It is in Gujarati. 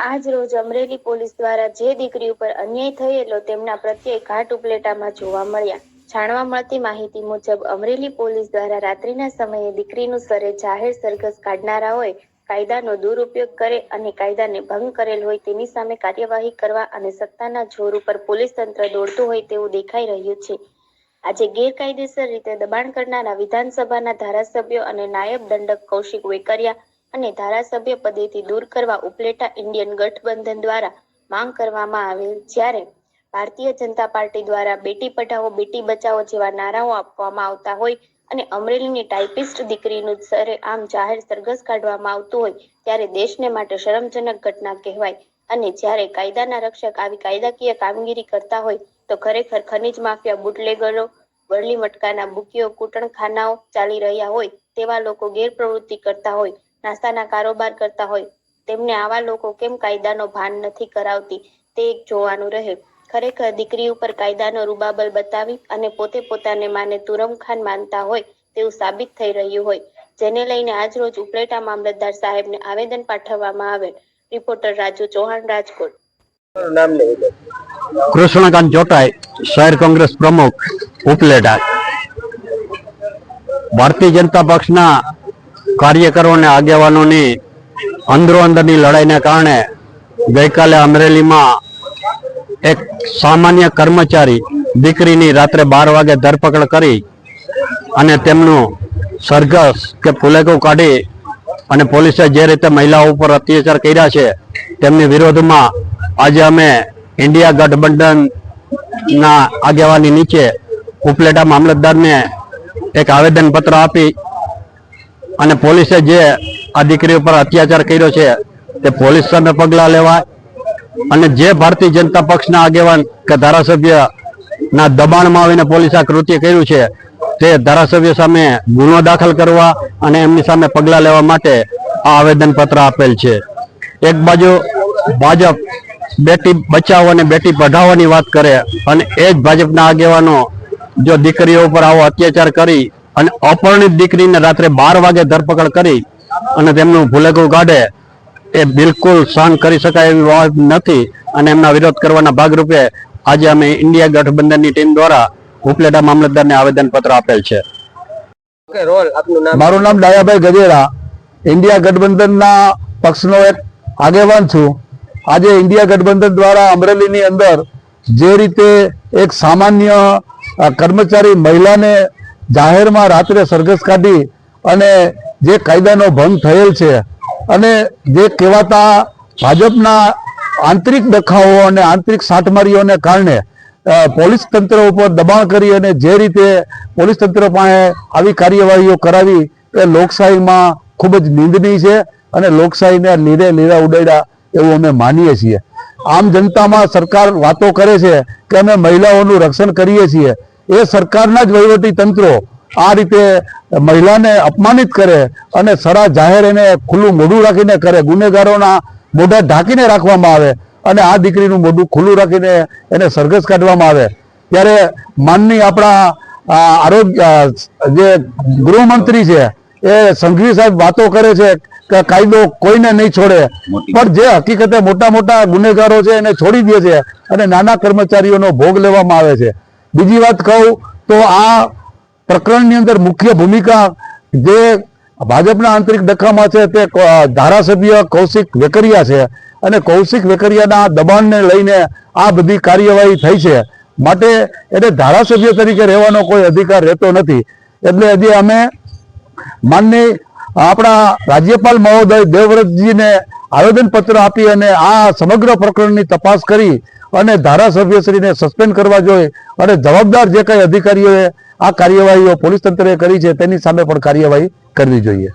આજ રોજ અમરેલી પોલીસ દ્વારા જે દીકરી ઉપર અન્યાય થયેલો તેમના પ્રત્યે ઘાટ ઉપલેટામાં જોવા મળ્યા. જાણવા મળતી માહિતી મુજબ અમરેલી પોલીસ દ્વારા રાત્રિના સમયે દીકરીનું સરે જાહેર સરઘસ કાઢનારાઓએ કાયદાનો દુરુપયોગ કરે અને કાયદાને ભંગ કરેલ હોય તેની સામે કાર્યવાહી કરવા અને સત્તાના જોર ઉપર પોલીસ તંત્ર દોડતું હોય તેવું દેખાઈ રહ્યું છે. આજે ગેરકાયદેસર રીતે દબાણ કરનારા વિધાનસભાના ધારાસભ્યો અને નાયબ દંડક કૌશિક વેકરિયા અને ધારાસભ્ય પદેથી દૂર કરવા ઉપલેટા ઇન્ડિયન ગઠબંધન દ્વારા માંગ કરવામાં આવેલ જ્યારે ભારતીય જનતા પાર્ટી દ્વારા બેટી પઢાઓ બેટી બચાવો જેવા નારાઓ આપવામાં આવતા હોય અને અમરેલીની ટાઈપિસ્ટ દીકરીનું સરે આમ જાહેર સરઘસ કાઢવામાં આવતું હોય ત્યારે દેશને માટે શરમજનક ઘટના કહેવાય. અને જ્યારે કાયદાના રક્ષક આવી કાયદાકીય કામગીરી કરતા હોય તો ખરેખર ખનીજ માફિયા બુટલેગરો, વરલી મટકાના બુકીઓ, કૂટણખાનાઓ ચાલી રહ્યા હોય તેવા લોકો ગેરપ્રવૃત્તિ કરતા હોય નાસ્તાના કારોબાર કરતા હોય. તેમને આવા લોકો કેમ કાયદાનો ભાન નથી કરાવતી? તે એક જોવાનું રહે. ખરેખર દીકરી ઉપર કાયદાનો રૂબાબલ બતાવી અને પોતે પોતાને માને તુરમખાન માનતા હોય તેવું સાબિત થઈ રહ્યું હોય. જેને લઈને આજરોજ ઉપલેટા મામલતદાર સાહેબને આવેદન પાઠવવામાં આવેલ. રિપોર્ટર રાજુ ચૌહાણ રાજકોટ. કૃષ્ણકાંત ચોટાઈ શહેર કોંગ્રેસ પ્રમુખ ઉપલેટા. ભારતીય જનતા પક્ષના કાર્યકરો અને આગેવાનોની અંદરો અંદરની લડાઈને કારણે ગઈકાલે અમરેલીમાં એક સામાન્ય કર્મચારી દીકરીની રાત્રે બાર વાગે ધરપકડ કરી અને તેમનું સરઘસ કે ફુલેકું કાઢી અને પોલીસે જે રીતે મહિલાઓ ઉપર અત્યાચાર કર્યા છે, તેમની વિરોધમાં આજે અમે ઇન્ડિયા ગઠબંધનના આગેવાની નીચે ઉપલેટા મામલતદારને એક આવેદનપત્ર આપી અને પોલીસે જે આ દીકરી ઉપર અત્યાચાર કર્યો છે, તે પોલીસ સામે પગલાં લેવાય અને જે ભારતીય જનતા પક્ષના આગેવાન કે ધારાસભ્ય ના દબાણમાં આવીને પોલીસે આ કૃત્ય કર્યું છે, તે ધારાસભ્ય સામે ગુનો દાખલ કરવા અને એમની સામે પગલાં લેવા માટે આ આવેદનપત્ર આપેલ છે. એક બાજુ ભાજપ બેટી બચાવો અને બેટી પઢાવવાની વાત કરે અને એ જ ભાજપના આગેવાનો જો દીકરીઓ ઉપર આવો અત્યાચાર કરી અને અપરણિત દીકરીને રાત્રે બાર વાગે ધરપકડ કરી અને તેમનું ભૂલેકું કાઢે એ બિલકુલ સહન કરી શકાય એવી વાત નથી. અને એમના વિરોધ કરવાના ભાગરૂપે આજે અમે ઇન્ડિયા ગઠબંધનની ટીમ દ્વારા ઉપલેટા મામલતદારને આવેદનપત્ર આપેલ છે. ઓકે રોલ આપનું નામ? મારું નામ ડાયાભાઈ ગજેરા ઇન્ડિયા ગઠબંધનના પક્ષનો એક આગેવાન છું. આજે ઇન્ડિયા ગઠબંધન દ્વારા અમરેલીની અંદર જે રીતે એક સામાન્ય કર્મચારી મહિલાને જાહેરમાં રાત્રે સરઘસ કાઢી અને જે કાયદાનો ભંગ થયેલ છે અને જે કહેવાતા ભાજપના આંતરિક દખાઓ અને આંતરિક સાટમારીઓને કારણે પોલીસ તંત્ર ઉપર દબાણ કરી અને જે રીતે પોલીસ તંત્ર પાસે આવી કાર્યવાહીઓ કરાવી, એ લોકશાહીમાં ખૂબ જ નિંદનીય છે અને લોકશાહીને લીરે લીરા ઉડાડ્યા એવું અમે માનીએ છીએ. આમ જનતામાં સરકાર વાતો કરે છે કે અમે મહિલાઓનું રક્ષણ કરીએ છીએ. એ સરકારના જ વહીવટી તંત્રો આ રીતે મહિલાને અપમાનિત કરે અને સરા જાહેર એને ખુલ્લું મોઢું રાખીને કરે ગુનેગારોના મોઢા ઢાંકીને રાખવામાં આવે અને આ દીકરીનું મોઢું ખુલ્લું રાખીને એને સરઘસ કાઢવામાં આવે. ત્યારે માનની આપણા આરોગ્ય જે ગૃહમંત્રી છે એ સંઘવી સાહેબ વાતો કરે છે કે કાયદો કોઈને નહીં છોડે. પણ જે હકીકતે મોટા મોટા ગુનેગારો છે એને છોડી દે છે અને નાના કર્મચારીઓનો ભોગ લેવામાં આવે છે. બીજી વાત કહું તો આ પ્રકરણની અંદર મુખ્ય ભૂમિકા જે ભાજપના આંતરિક ડખામાં છે તે ધારાસભ્ય કૌશિક વેકરિયા છે અને કૌશિક વેકરિયાના દબાણને લઈને આ બધી કાર્યવાહી થઈ છે. માટે એને ધારાસભ્ય તરીકે રહેવાનો કોઈ અધિકાર રહેતો નથી. એટલે હજી અમે માનની આપણા રાજ્યપાલ મહોદય દેવવ્રતજીને આવેદનપત્ર આપી અને આ સમગ્ર પ્રકરણની તપાસ કરી અને ધારાસભ્યશ્રીને સસ્પેન્ડ કરવા જોઈએ અને જવાબદાર જે કઈ અધિકારીઓએ આ કાર્યવાહીઓ પોલીસ તંત્રએ કરી છે તેની સામે પણ કાર્યવાહી કરવી જોઈએ.